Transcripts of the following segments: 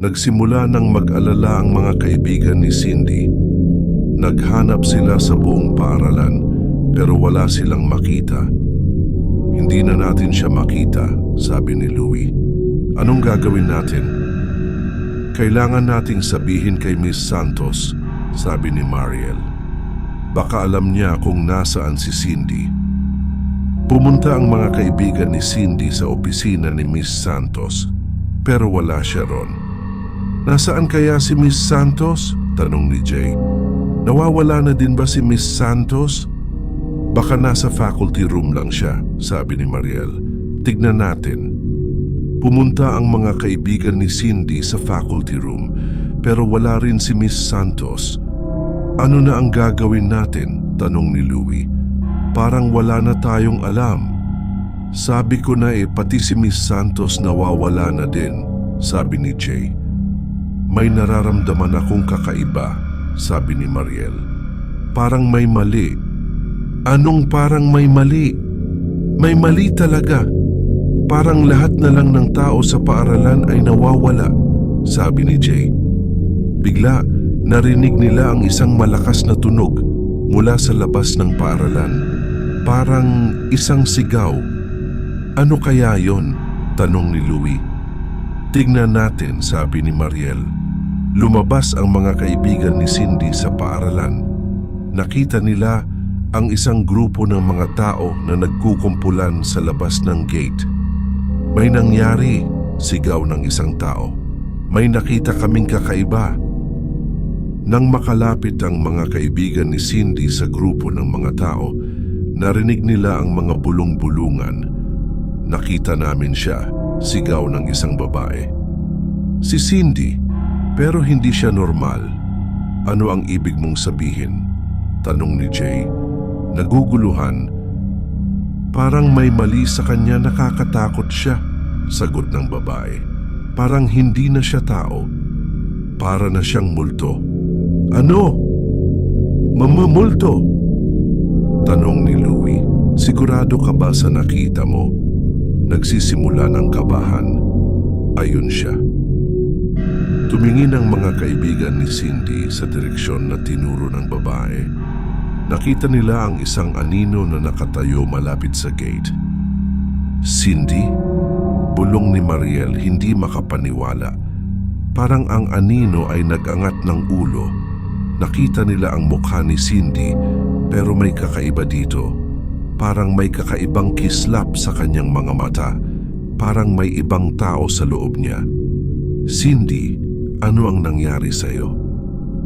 Nagsimula ng mag-alala ang mga kaibigan ni Cindy. Naghanap sila sa buong paaralan pero wala silang makita. Hindi na natin siya makita, sabi ni Louie. Anong gagawin natin? Kailangan nating sabihin kay Miss Santos, sabi ni Mariel. Baka alam niya kung nasaan si Cindy. Pumunta ang mga kaibigan ni Cindy sa opisina ni Miss Santos, pero wala siya ron. Nasaan kaya si Miss Santos? Tanong ni Jay. Nawawala na din ba si Miss Santos? Baka nasa faculty room lang siya, sabi ni Mariel. Tignan natin. Pumunta ang mga kaibigan ni Cindy sa faculty room pero wala rin si Miss Santos. Ano na ang gagawin natin? Tanong ni Louie. Parang wala na tayong alam. Sabi ko na eh pati si Miss Santos nawawala na din, sabi ni Jay. May nararamdaman akong kakaiba, sabi ni Mariel. Parang may mali. Anong parang may mali? May mali talaga. Parang lahat na lang ng tao sa paaralan ay nawawala, sabi ni Jay. Bigla, narinig nila ang isang malakas na tunog mula sa labas ng paaralan. Parang isang sigaw. Ano kaya yon? Tanong ni Louie. Tignan natin, sabi ni Mariel. Lumabas ang mga kaibigan ni Cindy sa paaralan. Nakita nila ang isang grupo ng mga tao na nagkukumpulan sa labas ng gate. May nangyari, sigaw ng isang tao. May nakita kaming kakaiba. Nang makalapit ang mga kaibigan ni Cindy sa grupo ng mga tao, narinig nila ang mga bulong-bulungan. Nakita namin siya, sigaw ng isang babae. Si Cindy, pero hindi siya normal. Ano ang ibig mong sabihin? Tanong ni Jay. Naguguluhan. Parang may mali sa kanya nakakatakot siya, sagot ng babae. Parang hindi na siya tao. Para na siyang multo. Ano? Mamamulto? Tanong ni Louie. Sigurado ka ba sa nakita mo? Nagsisimula ng kabahan. Ayun siya. Tumingin ang mga kaibigan ni Cindy sa direksyon na tinuro ng babae. Nakita nila ang isang anino na nakatayo malapit sa gate. Cindy? Bulong ni Mariel hindi makapaniwala. Parang ang anino ay nagangat ng ulo. Nakita nila ang mukha ni Cindy pero may kakaiba dito. Parang may kakaibang kislap sa kanyang mga mata. Parang may ibang tao sa loob niya. Cindy, ano ang nangyari sa'yo?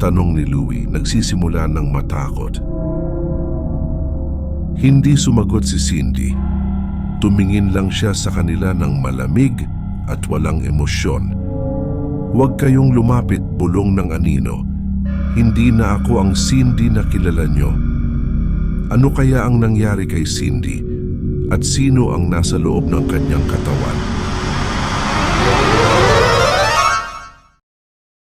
Tanong ni Louie, nagsisimula ng matakot. Hindi sumagot si Cindy. Tumingin lang siya sa kanila ng malamig at walang emosyon. Huwag kayong lumapit bulong ng anino. Hindi na ako ang Cindy na kilala nyo. Ano kaya ang nangyari kay Cindy? At sino ang nasa loob ng kanyang katawan?